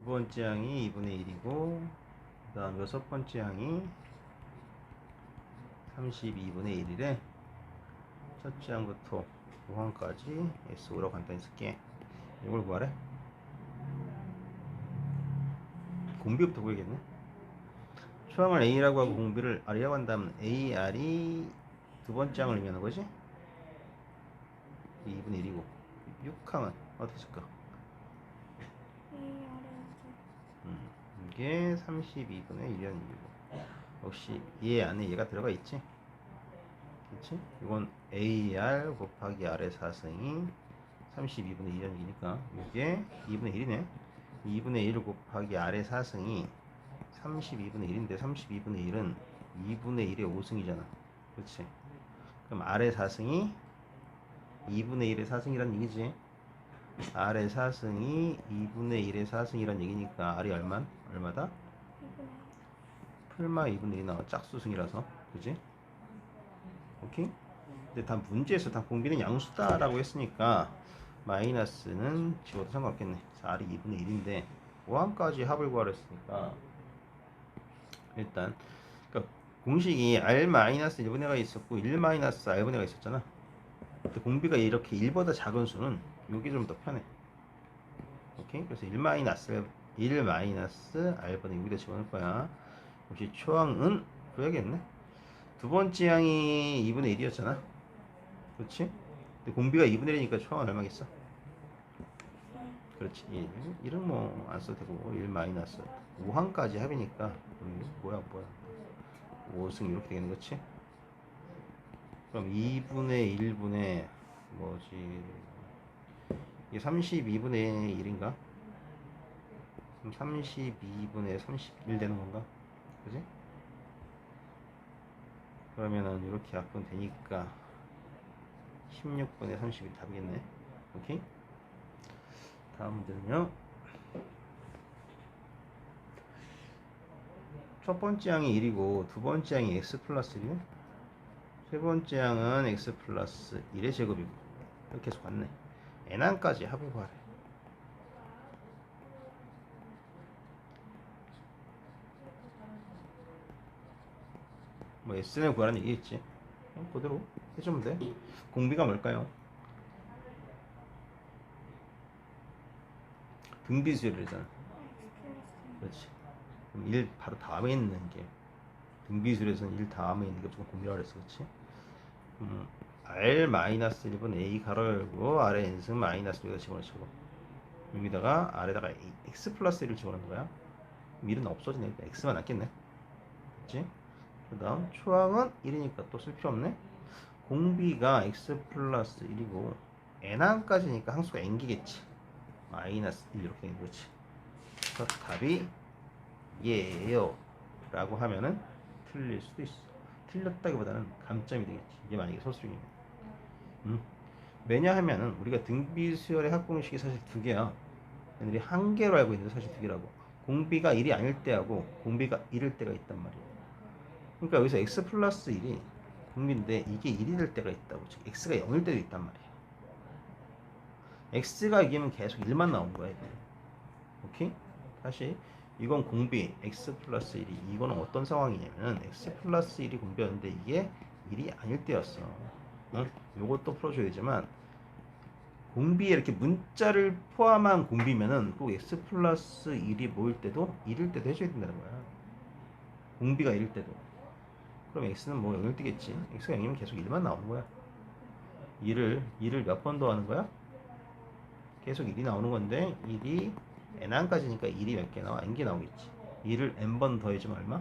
두 번째 항이 2분의 1이고 그 다음 여섯 번째 항이 32분의 1이래 첫째 항부터 5항까지 S5라고 간단히 쓸게. 이걸 구하래. 공비부터 구해야겠네. 초항을 A라고 하고 공비를 R이라고 한다면 AR이 두 번째 항을 의미하는 거지? 2분의 1이고. 6항은 어떻게 쓸까 음, 이게 32분의 1이라는 얘기고. 역시 얘 안에 얘가 들어가 있지? 그치? 이건 AR 곱하기 R의 4승이 32분의 1이라는 얘기니까 이게 2분의 1이네. 2분의 1 곱하기 R의 4승이 32분의 1인데 32분의 1은 2분의 1의 5승이잖아. 그렇지 그럼 R의 4승이 2분의 1의 4승이란 얘기지 R의 4승이 2분의 1의 4승이란 얘기니까 R이 얼마? 얼마다? 풀마 2분의 1이 나와 짝수승이라서 그지? 오케이? 근데 다 문제에서 다 공비는 양수다 라고 했으니까 마이너스는 지워도 상관없겠네 그래서 R이 2분의 1인데 5항까지 합을 구하랬으니까 일단 그러니까 공식이 R 마이너스 1분의 가 있었고 1 마이너스 R분의 가 있었잖아 근데 공비가 이렇게 1보다 작은 수는 이게 좀더 편해. 오케이? 그래서 1 마이너스 1 마이너스 R분의 여기다 집어넣을 거야. 역시 초항은 그래야겠네. 두 번째 항이 2분의 1이었잖아. 그렇지? 근데 공비가 2분의 1이니까 초항은 얼마겠어? 그렇지. 1 1은 뭐 안 써도 되고 1 마이너스 5항까지 합이니까 음, 뭐야 뭐야. 5승 이렇게 되는 거지? 그럼 2분의 1분의 뭐지 이게 32분의 1인가? 32분의 31 되는 건가? 그지? 그러면은 이렇게 약분 되니까 16분의 31 답이겠네. 오케이? 다음 문제는요. 첫 번째 항이 1이고 두 번째 항이 x 플러스 1이네. 세 번째 항은 x 플러스 1의 제곱이고 이렇게 해서 왔네. N항까지 합을 구하래. 뭐 S는 구하라는 얘기겠지. 그대로 해주면 돼. 공비가 뭘까요? 등비수열이잖아. 그렇지. 그럼 1 바로 다음에 있는 게 등비수열에서는 1 다음에 있는 게 무조건 공비라고 그랬어. 그렇지? 음, R 마이너스 1분 A 가로 열고 R에 n승 마이너스 여기다 집어넣으시고 여기다가 R에다가 X 플러스 1을 집어넣는 거야. 그럼 1은 없어지니까 X만 남겠네. 그렇지? 그 다음 초항은 1이니까 또 쓸 필요 없네. 공비가 x 플러스 1이고 n항까지니까 항수가 n기겠지. 마이너스 1 이렇게 되는 거지. 그래서 답이 얘예요. 라고 하면은 틀릴 수도 있어. 틀렸다기보다는 감점이 되겠지. 이게 만약에 소수중이면 음. 왜냐하면은 우리가 등비 수열의 합공식이 사실 두 개야 얘들이 한 개로 알고 있는데 사실 두 개라고 공비가 1이 아닐 때하고 공비가 1일 때가 있단 말이야 그러니까 여기서 x 플러스 1이 공비인데 이게 1이 될 때가 있다고 즉 x가 0일 때도 있단 말이야 x가 이기면 계속 1만 나온 거야 이게 오케이? 다시 이건 공비 x 플러스 1이 이거는 어떤 상황이냐면 x 플러스 1이 공비였는데 이게 1이 아닐 때였어 응? 요것도 풀어줘야 되지만 공비에 이렇게 문자를 포함한 공비면은 꼭 x 플러스 1이 모일 때도 1일 때도 해줘야 된다는 거야 공비가 1일 때도 그럼 x는 뭐 0일 뜨겠지 x가 0이면 계속 1만 나오는 거야 2를 2를 몇번 더 하는 거야? 계속 1이 나오는 건데 1이 n항까지니까 1이 몇 개 나와? n개 나오겠지 2를 n번 더해주면 얼마?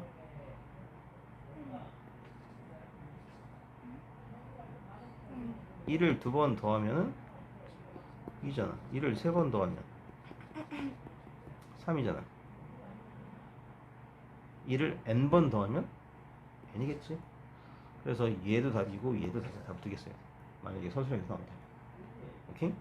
1을 두 번 더하면은 2잖아. 1을 세 번 더하면 3이잖아. 1을 n번 더하면 n이겠지? 그래서 얘도 답이고 얘도 답, 답 두겠어요. 만약에 선수량에서 나온다 오케이?